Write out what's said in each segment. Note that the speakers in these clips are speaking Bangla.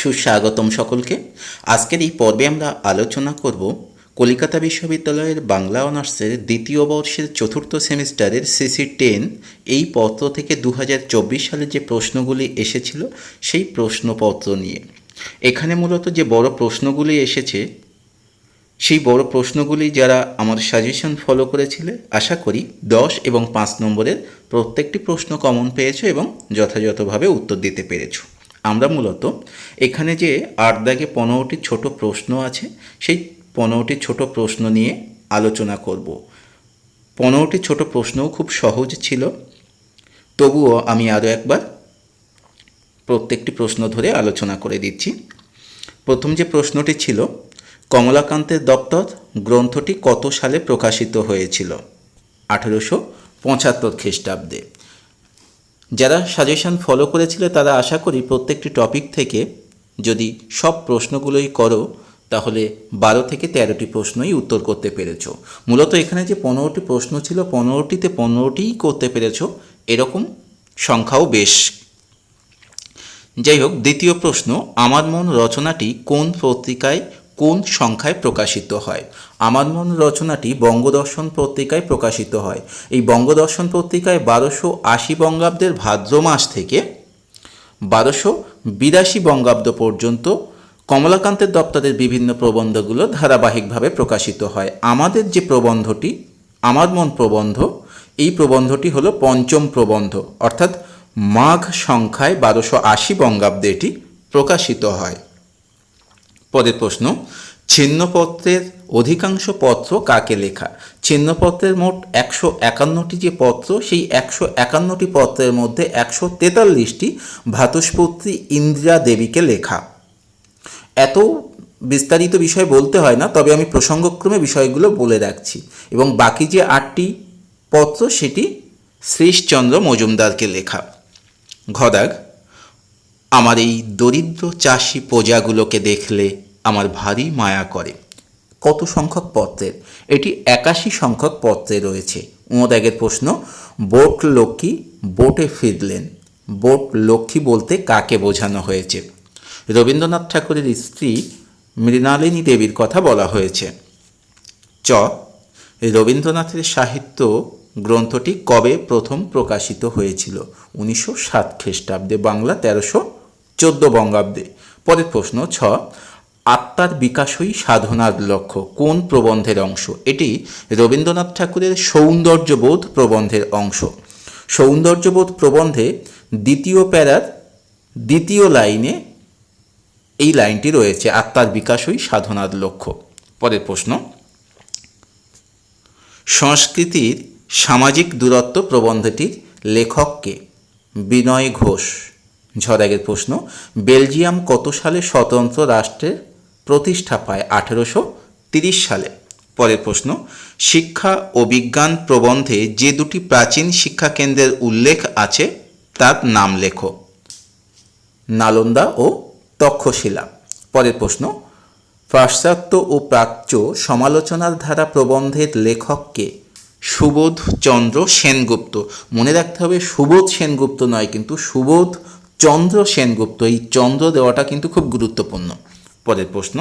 সুস্বাগতম সকলকে। আজকের এই পর্বে আমরা আলোচনা করব কলিকাতা বিশ্ববিদ্যালয়ের বাংলা অনার্সের দ্বিতীয় বর্ষের চতুর্থ সেমিস্টারের সিসি টেন। এই পত্র থেকে দু সালে যে প্রশ্নগুলি এসেছিল, সেই প্রশ্নপত্র নিয়ে। এখানে মূলত যে বড় প্রশ্নগুলি এসেছে, সেই বড় প্রশ্নগুলি যারা আমার সাজেশন ফলো করেছিলে, আশা করি দশ এবং পাঁচ নম্বরের প্রত্যেকটি প্রশ্ন কমন পেয়েছ এবং যথাযথভাবে উত্তর দিতে পেরেছ। আমরা মূলত এখানে যে আট দাগে পনেরোটি ছোট প্রশ্ন আছে, সেই পনেরোটি ছোট প্রশ্ন নিয়ে আলোচনা করব। পনেরোটি ছোট প্রশ্নও খুব সহজ ছিল। তবুও আমি আরও একবার প্রত্যেকটি প্রশ্ন ধরে আলোচনা করে দিচ্ছি। প্রথম যে প্রশ্নটি ছিল, কমলাকান্তের দপ্তর গ্রন্থটি কত সালে প্রকাশিত হয়েছিল? আঠেরোশো পঁচাত্তর খ্রিস্টাব্দে। যারা সাজেশন ফলো করেছিল তারা আশা করি প্রত্যেকটি টপিক থেকে যদি সব প্রশ্নগুলোই করো, তাহলে বারো থেকে তেরোটি প্রশ্নই উত্তর করতে পেরেছ। মূলত এখানে যে পনেরোটি প্রশ্ন ছিল, পনেরোটিতে পনেরোটিই করতে পেরেছ, এরকম সংখ্যাও বেশ। যাই হোক, দ্বিতীয় প্রশ্ন, আমার মন রচনাটি কোন পত্রিকায় কোন সংখ্যায় প্রকাশিত হয়? আমার মন রচনাটি বঙ্গদর্শন পত্রিকায় প্রকাশিত হয়। এই বঙ্গদর্শন পত্রিকায় বারোশো আশি বঙ্গাব্দের ভাদ্র মাস থেকে বারোশো বিরাশি বঙ্গাব্দ পর্যন্ত কমলাকান্তের দপ্তরের বিভিন্ন প্রবন্ধগুলো ধারাবাহিকভাবে প্রকাশিত হয়। আমাদের যে প্রবন্ধটি, আমার মন প্রবন্ধ, এই প্রবন্ধটি হলো পঞ্চম প্রবন্ধ। অর্থাৎ মাঘ সংখ্যায় বারোশো আশি বঙ্গাব্দে এটি প্রকাশিত হয়। পরের প্রশ্ন, ছিন্নপত্রের অধিকাংশ পত্র কাকে লেখা? ছিন্নপত্রের মোট একশো একান্নটি যে পত্র, সেই একশো একান্নটি পত্রের মধ্যে একশো তেতাল্লিশটি ভাতুষপুত্রী ইন্দিরা দেবীকে লেখা। এত বিস্তারিত বিষয় বলতে হয় না, তবে আমি প্রসঙ্গক্রমে বিষয়গুলো বলে রাখছি। এবং বাকি যে আটটি পত্র, সেটি শ্রীশচন্দ্র মজুমদারকে লেখা। ঘদাগ আমার এই দরিদ্র চাষি প্রজাগুলোকে দেখলে আমার ভারী মায়া করে। কত সংখ্যক পত্রের এটি একাশি সংখ্যক পত্রে রয়েছে। উমদাগের প্রশ্ন, বোট লক্ষ্মী বোটে ফিরলেন। বোট লক্ষ্মী বলতে কাকে বোঝানো হয়েছে? রবীন্দ্রনাথ ঠাকুরের স্ত্রী মৃণালিনী দেবীর কথা বলা হয়েছে। চ, রবীন্দ্রনাথের সাহিত্য গ্রন্থটি কবে প্রথম প্রকাশিত হয়েছিল? উনিশশো সাত খ্রিস্টাব্দে, বাংলা তেরোশো চোদ্দ বঙ্গাব্দে। পরের প্রশ্ন, ছ, আত্মার বিকাশই সাধনার লক্ষ্য, কোন প্রবন্ধের অংশ? এটি রবীন্দ্রনাথ ঠাকুরের সৌন্দর্যবোধ প্রবন্ধের অংশ। সৌন্দর্যবোধ প্রবন্ধে দ্বিতীয় প্যারার দ্বিতীয় লাইনে এই লাইনটি রয়েছে, আত্মার বিকাশই সাধনার লক্ষ্য। পরের প্রশ্ন, সংস্কৃতির সামাজিক দূরত্ব প্রবন্ধটির লেখককে বিনয় ঘোষ। ঝড়াগের প্রশ্ন, বেলজিয়াম কত সালে স্বতন্ত্র রাষ্ট্রের প্রতিষ্ঠা পায়? আঠেরোশো তিরিশ সালে। পরের প্রশ্ন, শিক্ষা ও বিজ্ঞান প্রবন্ধে যে দুটি প্রাচীন শিক্ষা কেন্দ্রের উল্লেখ আছে, তার নাম লেখো। নালন্দা ও তক্ষশিলা। পরের প্রশ্ন, পাশ্চাত্য ও প্রাচ্য সমালোচনার ধারা প্রবন্ধের লেখককে সুবোধ চন্দ্র সেনগুপ্ত। মনে রাখতে হবে, সুবোধ সেনগুপ্ত নয়, কিন্তু সুবোধ চন্দ্র সেনগুপ্ত, এই চন্দ্র দেওয়াটা কিন্তু খুব গুরুত্বপূর্ণ। পরের প্রশ্ন,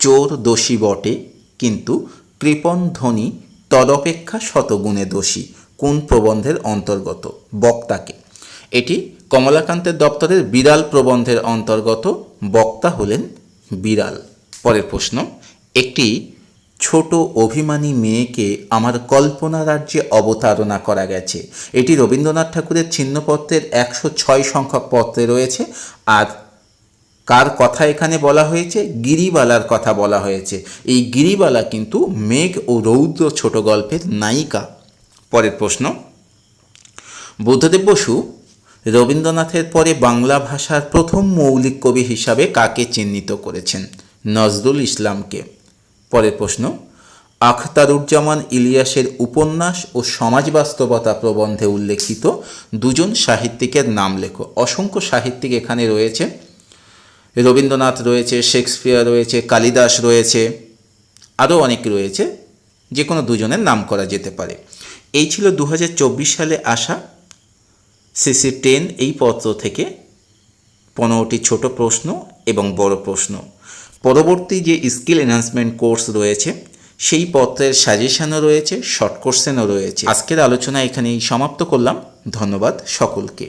চোর দোষী বটে, কিন্তু কৃপণ ধ্বনি তদপেক্ষা শতগুণে দোষী, কোন প্রবন্ধের অন্তর্গত? বক্তাকে। এটি কমলাকান্তের দপ্তরের বিড়াল প্রবন্ধের অন্তর্গত, বক্তা হলেন বিড়াল। পরের প্রশ্ন, একটি ছোট অভিমানী মেয়েকে আমার কল্পনা রাজ্যে অবতারণা করা গেছে। এটি রবীন্দ্রনাথ ঠাকুরের ছিন্নপত্রের একশো ছয় সংখ্যক পত্রে রয়েছে আর কার কথা এখানে বলা হয়েছে? গিরিবালার কথা বলা হয়েছে। এই গিরিবালা কিন্তু মেঘ ও রৌদ্র ছোট গল্পের নায়িকা। পরের প্রশ্ন, বুদ্ধদেব বসু রবীন্দ্রনাথের পরে বাংলা ভাষার প্রথম মৌলিক কবি হিসাবে কাকে চিহ্নিত করেছেন? নজরুল ইসলামকে। পরের প্রশ্ন, আখতারুজ্জামান ইলিয়াসের উপন্যাস ও সমাজ বাস্তবতা প্রবন্ধে উল্লেখিত দুজন সাহিত্যিকের নাম লেখো। অসংখ্য সাহিত্যিক এখানে রয়েছে। রবীন্দ্রনাথ রয়েছে, শেক্সপিয়ার রয়েছে, কালিদাস রয়েছে, আরও অনেক রয়েছে। যে কোনো দুজনের নাম করা যেতে পারে। এই ছিল দু হাজার চব্বিশ সালে আসা সিসি টেন এই পত্র থেকে পনেরোটি ছোট প্রশ্ন এবং বড় প্রশ্ন। পরবর্তী যে স্কিল এনহান্সমেন্ট কোর্স রয়েছে, সেই পত্রের সাজেশনও রয়েছে, শর্ট কোর্সেনও রয়েছে। আজকের আলোচনা এখানেই সমাপ্ত করলাম। ধন্যবাদ সকলকে।